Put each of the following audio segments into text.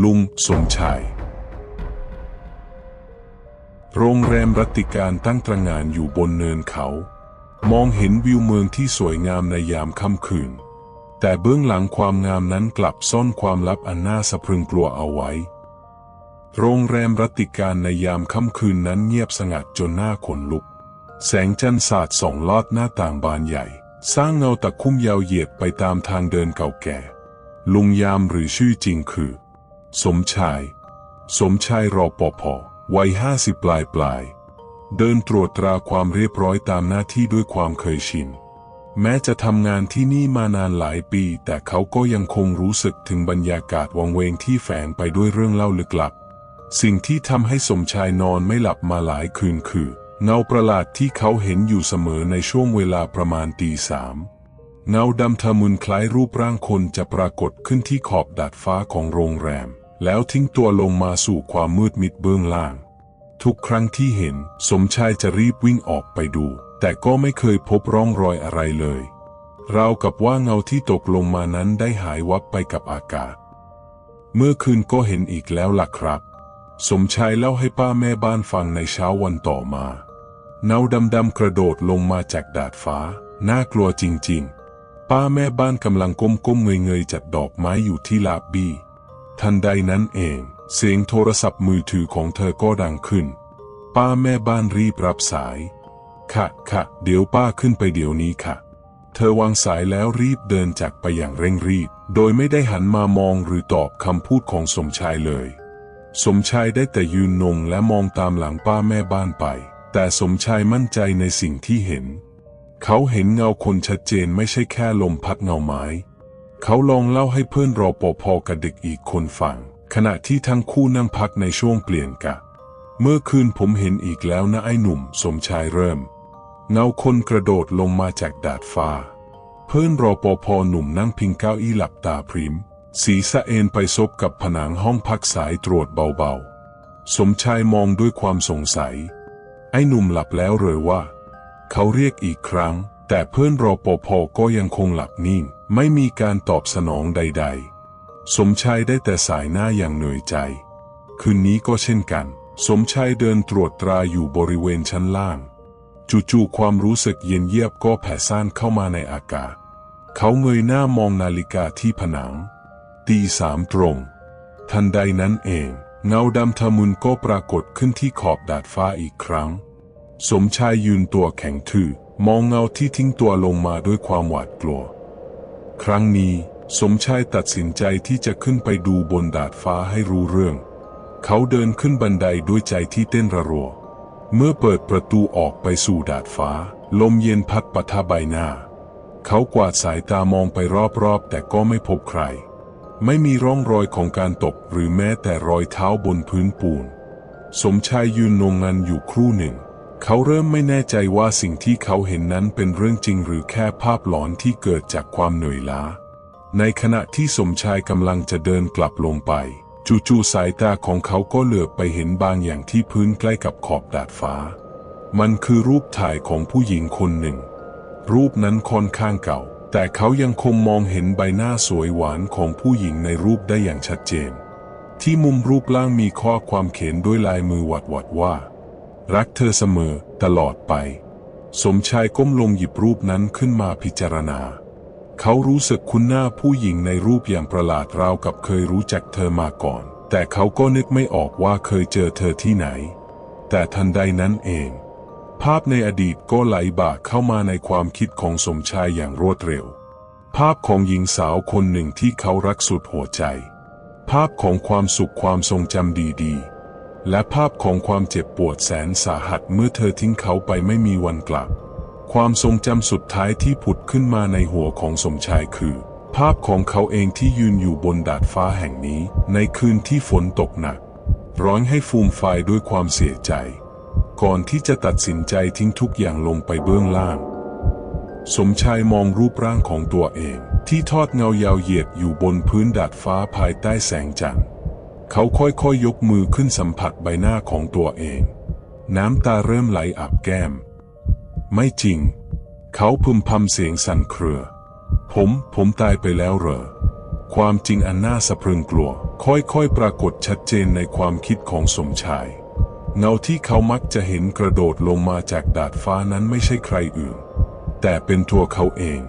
ลุงสมชาย โรงแรมรัติการตั้งตระงานอยู่บนเนินเขา มองเห็นวิวเมืองที่สวยงามในยามค่ำคืน แต่เบื้องหลังความงามนั้นกลับซ่อนความลับอันน่าสะพรึงกลัวเอาไว้ โรงแรมรัตติการในยามค่ำคืนนั้นเงียบสงัดจนหน้าขนลุก แสงจันทร์สาดส่องลอดหน้าต่างบานใหญ่ สร้างเงาตะคุ่มยาวเหยียดไปตามทางเดินเก่าแก่ ลุงยามหรือชื่อจริงคือ สมชาย สมชายรอปภวัยห้าสิบปลายปลาย เดินตรวจตราความเรียบร้อยตามหน้าที่ด้วยความเคยชิน แม้จะทำงานที่นี่มานานหลายปี แต่เขาก็ยังคงรู้สึกถึงบรรยากาศวังเวงที่แฝงไปด้วยเรื่องเล่าลึกลับ สิ่งที่ทำให้สมชายนอนไม่หลับมาหลายคืนคือ เงาประหลาดที่เขาเห็นอยู่เสมอในช่วงเวลาประมาณตีสามเงาดำทะมึนคล้ายรูปร่างคนจะปรากฏขึ้นที่ขอบดาดฟ้าของโรงแรม แล้วทิ้งตัวลงมาสู่ความมืดมิดเบื้องล่าง ทุกครั้งที่เห็นสมชายจะรีบวิ่งออกไปดู แต่ก็ไม่เคยพบร่องรอยอะไรเลยราวกับว่าเงาที่ตกลงมานั้นได้หายวับไปกับอากาศ เมื่อคืนก็เห็นอีกแล้วล่ะครับ สมชายเล่าให้ป้าแม่บ้านฟังในเช้าวันต่อมาเงาดำๆกระโดดลงมาจากดาดฟ้า น่ากลัวจริงๆ ป้าแม่บ้านกำลังก้มๆเงยๆจัดดอกไม้อยู่ที่ลาบบี้ ทันใดนั้นเอง เสียงโทรศัพท์มือถือของเธอก็ดังขึ้น ป้าแม่บ้านรีบรับสาย ค่ะค่ะเดี๋ยวป้าขึ้นไปเดี๋ยวนี้ค่ะ เธอวางสายแล้วรีบเดินจากไปอย่างเร่งรีบ โดยไม่ได้หันมามองหรือตอบคำพูดของสมชายเลย สมชายได้แต่ยืนนงและมองตามหลังป้าแม่บ้านไป แต่สมชายมั่นใจในสิ่งที่เห็น เขาเห็นเงาคนชัดเจนไม่ใช่แค่ลมพัดเงาไม้ เขาลองเล่าให้เพื่อนรอปภกับเด็กอีกคนฟัง ขณะที่ทั้งคู่นั่งพักในช่วงเปลี่ยนกะ เมื่อคืนผมเห็นอีกแล้วนะไอ้หนุ่มสมชายเริ่ม เงาคนกระโดดลงมาจากดาดฟ้า เพื่อนรอปภหนุ่มนั่งพิงเก้าอี้หลับตาพริมศีรษะเอ็นไปซบกับผนังห้องพักสายตรวจเบาๆ สมชายมองด้วยความสงสัย ไอ้หนุ่มหลับแล้วหรือว่า เขาเรียกอีกครั้ง แต่เพื่อนรอปภก็ยังคงหลับนิ่ง ไม่มีการตอบสนองใด ๆ สมชายได้แต่สายหน้าอย่างเหนื่อยใจ คืนนี้ก็เช่นกัน สมชายเดินตรวจตราอยู่บริเวณชั้นล่าง จู่ๆความรู้สึกเย็นเยียบก็แผ่ซ่านเข้ามาในอากาศ เขาเงยหน้ามองนาฬิกาที่ผนัง ตีสามตรง ทันใดนั้นเอง เงาดำทะมุนก็ปรากฏขึ้นที่ขอบดาดฟ้าอีกครั้ง สมชายยืนตัวแข็งทื่อ มองเงาที่ทิ้งตัวลงมาด้วยความหวาดกลัว ครั้งนี้สมชายตัดสินใจที่จะขึ้นไปดูบนดาดฟ้าให้รู้เรื่อง เขาเดินขึ้นบันไดด้วยใจที่เต้นระรัว เมื่อเปิดประตูออกไปสู่ดาดฟ้า ลมเย็นพัดปะทะใบหน้า เขากวาดสายตามองไปรอบๆ แต่ก็ไม่พบใคร ไม่มีร่องรอยของการตกหรือแม้แต่รอยเท้าบนพื้นปูน สมชายยืนนงงันอยู่ครู่หนึ่ง เขาเริ่มไม่แน่ใจว่าสิ่งที่เขาเห็นนั้นเป็นเรื่องจริงหรือแค่ภาพหลอนที่เกิดจากความเหนื่อยล้า ในขณะที่สมชายกำลังจะเดินกลับลงไป จู่ๆสายตาของเขาก็เหลือบไปเห็นบางอย่างที่พื้นใกล้กับขอบดาดฟ้า มันคือรูปถ่ายของผู้หญิงคนหนึ่ง รูปนั้นค่อนข้างเก่า แต่เขายังคงมองเห็นใบหน้าสวยหวานของผู้หญิงในรูปได้อย่างชัดเจน ที่มุมรูปล่างมีข้อความเขียนด้วยลายมือหวัดหวัดๆว่า รักเธอเสมอตลอดไป สมชายก้มลงหยิบรูปนั้นขึ้นมาพิจารณา เขารู้สึกคุ้นหน้าผู้หญิงในรูปอย่างประหลาดราวกับเคยรู้จักเธอมาก่อน แต่เขาก็นึกไม่ออกว่าเคยเจอเธอที่ไหน แต่ทันใดนั้นเอง ภาพในอดีตก็ไหลบ่าเข้ามาในความคิดของสมชายอย่างรวดเร็ว ภาพของหญิงสาวคนหนึ่งที่เขารักสุดหัวใจ ภาพของความสุขความทรงจำดีๆ และภาพของความเจ็บปวดแสนสาหัสเมื่อเธอทิ้งเขาไปไม่มีวันกลับ ความทรงจำสุดท้ายที่ผุดขึ้นมาในหัวของสมชายคือ ภาพของเขาเองที่ยืนอยู่บนดาดฟ้าแห่งนี้ ในคืนที่ฝนตกหนัก ร้อนให้ฟูมไฟด้วยความเสียใจ ก่อนที่จะตัดสินใจทิ้งทุกอย่างลงไปเบื้องล่าง สมชายมองรูปร่างของตัวเอง ที่ทอดเงายาวเหยียดอยู่บนพื้นดาดฟ้าภายใต้แสงจันทร์ เขาค่อยๆยยกมือขึ้นสัมผัสใบหน้าของตัวเอง น้ำตาเริ่มไหลอาบแก้ม ไม่จริง เขาพึมพำเสียงสั่นเครือ ผม ผมตายไปแล้วเหรอ ความจริงอันน่าสะพรึงกลัว ค่อยๆ ปรากฏชัดเจนในความคิดของสมชาย เงาที่เขามักจะเห็นกระโดดลงมาจากดาดฟ้านั้นไม่ใช่ใครอื่น แต่เป็นตัวเขาเอง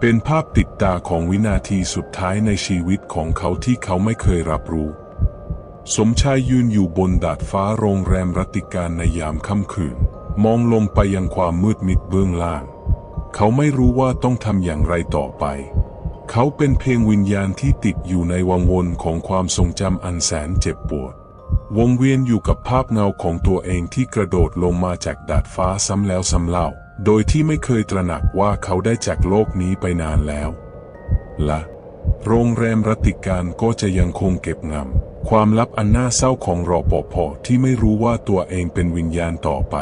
เป็นภาพติดตาของวินาทีสุดท้ายในชีวิตของเขาที่เขาไม่เคยรับรู้ สมชายยืนอยู่บนดาดฟ้าโรงแรมรัติการในยามค่ำคืน มองลงไปยังความมืดมิดเบื้องล่าง เขาไม่รู้ว่าต้องทำอย่างไรต่อไป เขาเป็นเพียงวิญญาณที่ติดอยู่ในวังวนของความทรงจำอันแสนเจ็บปวด วงเวียนอยู่กับภาพเงาของตัวเองที่กระโดดลงมาจากดาดฟ้าซ้ำแล้วซ้ำเล่า โดยที่ไม่เคยตระหนักว่าเขาได้จากโลกนี้ไปนานแล้ว ละ โรงแรมรัติการก็จะยังคงเก็บงำความลับอันน่าเศร้าของรอปภที่ไม่รู้ว่าตัวเองเป็นวิญญาณต่อไป